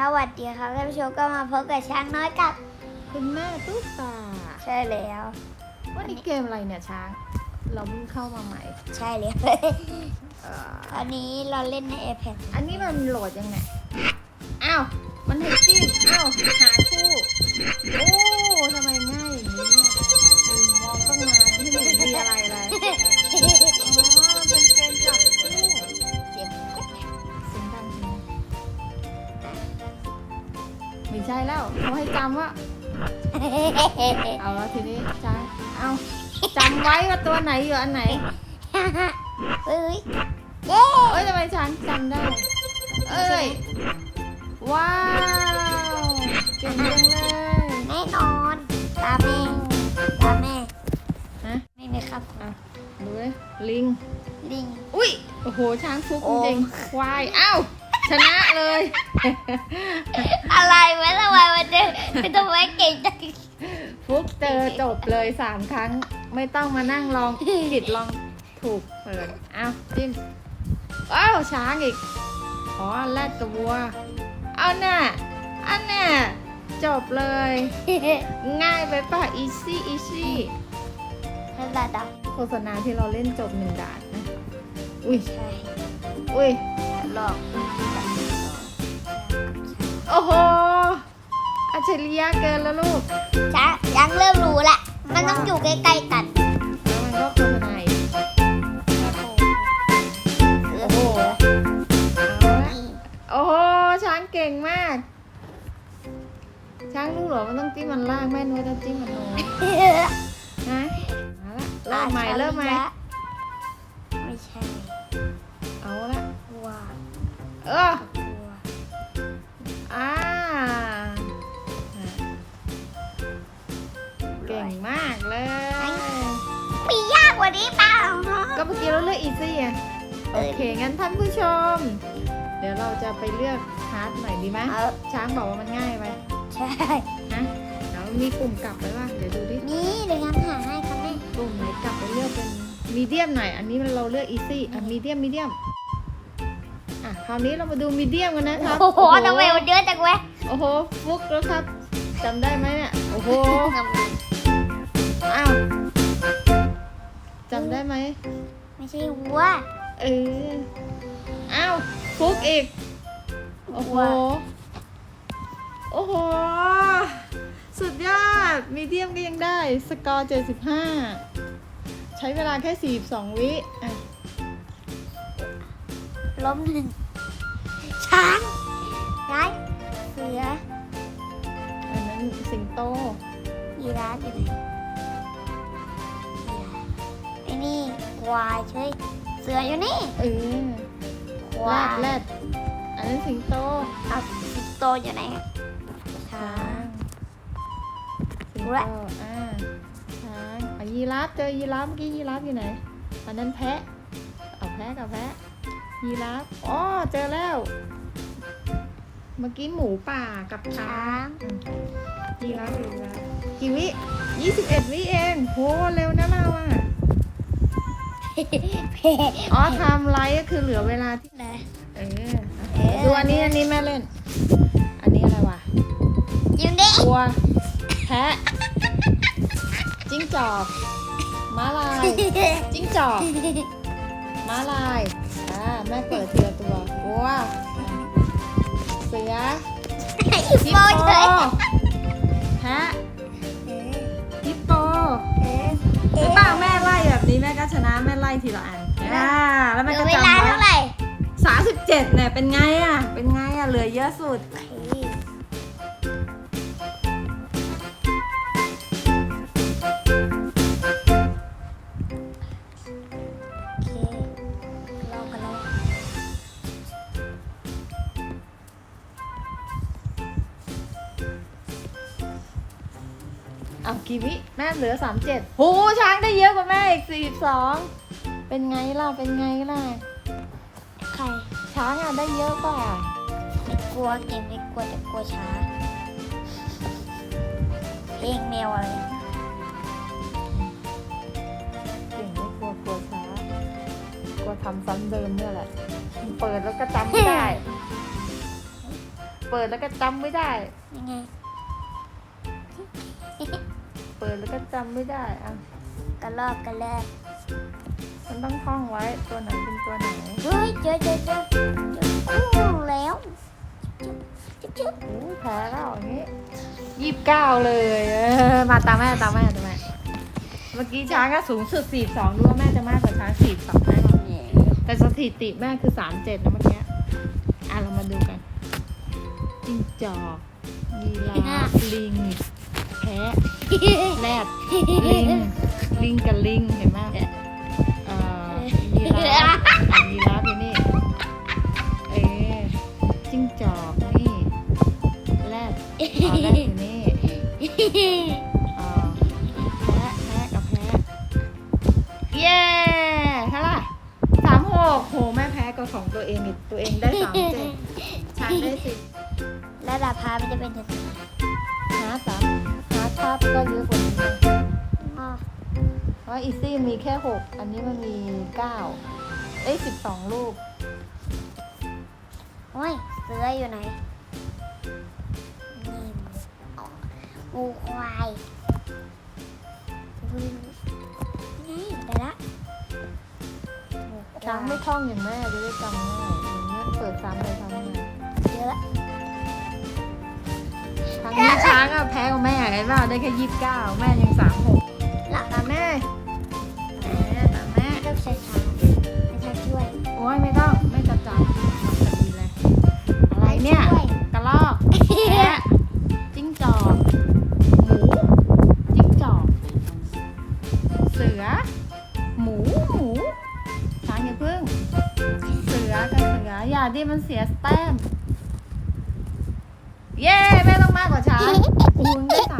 สวัสดีครับท่านผู้ชมก็มาพบกับช้างน้อยกับคุณแม่ตุ๊กตาใช่แล้ว วันนี้เกมอะไรเนี่ยช้าง เราเพิ่งเข้ามาใหม่ใช่แล้วเอ่ออันนี้เราเล่นใน iPad อันนี้มันโหลดยังไง อ้าว มันให้จิ้ม อ้าว หาคู่ โอ้ ไม่ใช่แล้วเขาให้จำว่า เอาแล้วทีนี้ช้างเอาจำไว้ว่าตัวไหนอยู่อันไหนเอ้ยเย้เอ้ยทำไมช้างจำได้ เอ้ย ว้าว เก่งจังเลยแน่นอนตาแม่ตาแม่ฮะไม่มีครับอะดูเลยลิง ลิง อุ้ย โอ้โห ช้างฟุกโอ้จริงๆควาย อ้าว ชนะเลย อะไรวะทำไมมันเดินทำไมเก่งจังฟุกเจอจบเลยสามครั้ง ไม่ต้องมานั่งลองผิดลองถูกเปิดอ้าวจิ้มอ้าวช้างอีก อ๋อแรดกับวัว เอาน่ะอันน่ะจบเลย ง่ายไปป่ะอีซี่อีซี่นั่นแหละดับโฆษณาที่เราเล่นจบหนึ่งด่านนะ อุ้ยใช่อุ้ยหลอก โอ้โหอัจฉริยะเกินแล้วลูกช้างยังเริ่มรู้แหละ มันต้องอยู่ใกล้ๆกัน แล้วมันก็โฆษณาอีกโอ้โหเอาละโอ้โหช้างเก่งมาก ช้างรู้เหรอมันต้องจิ้มมันล่างแม่นุ้ยต้องจิ้มมันโน้นฮะเอาละเริ่มใหม่เริ่มใหม่ไม่ใช่ เอาละวัวเออ นี้เปล่าก็เมื่อกี้เราเลือกอีซี่ไงโอเค งั้นท่านผู้ชม เดี๋ยวเราจะไปเลือกฮาร์ดหน่อยดีไหมเออช้างบอกว่ามันง่ายไปใช่ฮะแล้วมีปุ่มกลับไปป่ะเดี๋ยวดูดินี่เดี๋ยวงั้นหาให้ค่ะแม่ปุ่มไหนกลับไปเลือกเป็นมีเดียมหน่อย อันนี้เราเลือกอีซี่อะมีเดียมมีเดียมอะคราวนี้เรามาดูมีเดียมกันนะครับ โอ้โหทำไมมันเยอะจังเว้ยโอ้โหฟุกแล้วครับจำได้ไหมเนี่ยโอ้โหอ้าว จำได้ไหม ไม่ใช่วัว เออ อ้าวฟุกอีก โอ้โหว้าโอ้โห สุดยอด มีเดียมก็ยังได้ สกอร์ 75 ใช้เวลาแค่ 42 วิอะล้มหนึ่งช้างย้ายเสืออันนั้นสิงโตยีราฟอยู่ไหน ควายเฉยเสืออยู่นี่เออคแรวาดยแรดอันนั้นสิงโตเอาสิงโตอยู่ไหนช้าช้างงสิงโตแรดอ่าช้างอะยีราฟเจอยีราฟเมื่อกี้ยีราฟอยู่ไหนอันนั้นแพะเอาแพะกับแพะยีราฟอ๋อเจอแล้ว เมื่อกี้หมูป่ากับช้าช้างงอืมยีราฟยีราฟกี่วิยี่สิบเอ็ดวิเองโหเร็วนะเราอะเพ่ อ๋อไทม์ไลท์ก็คือเหลือเวลาที่นะเออเออดูอันนี้อันนี้แม่เล่น อันนี้อะไรวะอยู่นี่วัวแพะจิ้งจอกม้าลาย จิ้งจอกม้าลายอ่าแม่เปิดทีละตัววัวเสือฮิปฮิปโปโปเฉยแพะ ชนะแม่ไล่ทีละอันอ่าแล้วเหแม่ลือก็เวจำลาไว้เท่าไหร่สามสิบเจ็ดเนี่ยเป็นไงอะ เป็นไงอะ เหลือเยอะสุดโอเคโเอากี่วิแม่เหลือสามเจ็ดโหช้างได้เยอะกว่าแม่อีกสี่สองเป็นไงล่ะ เป็นไงล่ะ ใคร ช้างอะได้เยอะกว่าไม่กลัวเกมไม่กลัวแต่กลัวช้าเพลงแมวอะไรเก่งไม่กลัวกลัวช้ากลัวทำซ้ำเดิมเนี่ยแหละ เปิดแล้วก็จำไม่ได้ เปิดแล้วก็จำไม่ได้ ยังไง เปิดแล้วก็จำไม่ได้อะกระลอกกระแรกมันต้องท่องไว้ตัวไหนเป็นตัวไหนเฮ้ยเจอเจอเจอเจอคู่แล้วจุ๊บจุ๊บโอ้ยแพ้แล้วอย่างนี้ยี่สิบเก้าเลยเออมาตามแม่ตามแม่ตามแม่เมื่อกี้ช้างก็สูงสุดสี่สองดูว่าแม่จะมากกว่าช้างสี่สองแน่นอนเนี่ยแต่สถิติแม่คือสามเจ็ดนะเมื่อกี้อะเรามาดูกันจิ้งจอกยีราฟลิงแพะแรดลิงลิงกับลิงเห็นไหมเอ่อยีราฟอะยีราฟอยู่นี่เอ๊ะจิ้งจอกนี่แรดอ๋อแรดอยู่นี่อ่าแพะแพะกับแพะเย้เท่าไหร่สามหกโหแม่แพ้กับของตัวเองอีกตัวเองได้สามเจ็ดช้างได้สิบแล้วดาพามันจะเป็นยังไงหาสาม หาทับก็เยอะกว่านี้นะอ๋อเพราะอีซี่มีแค่หกอันนี้มันมีเก้าเอ้ยสิบสองลูก โอ้ย เสืออยู่ไหน นี่อ๋องูควายอุ้ยนี่ได้ละงูควช้างไม่ท่องอย่างแม่จะได้จำง่าย ไเปล่าได้แค่ยี่สิบเก้าแม่ยังสามหกหลับตาแม่แม่ตาแม่ต้องใช้ชางไม่ใช้ช่วยโอ้ยไม่ต้องไม่จับจับจับดีเลยอะไรเนี่ยกระลอกแอะจิ้งจอกหมูจิ้งจอก เสือ หมูหมูช้างอย่าพึ่ง เสือกับเสืออย่าดิมันเสียสแต้มเย้แม่ต้องมากกว่าช้างคุณได้สาม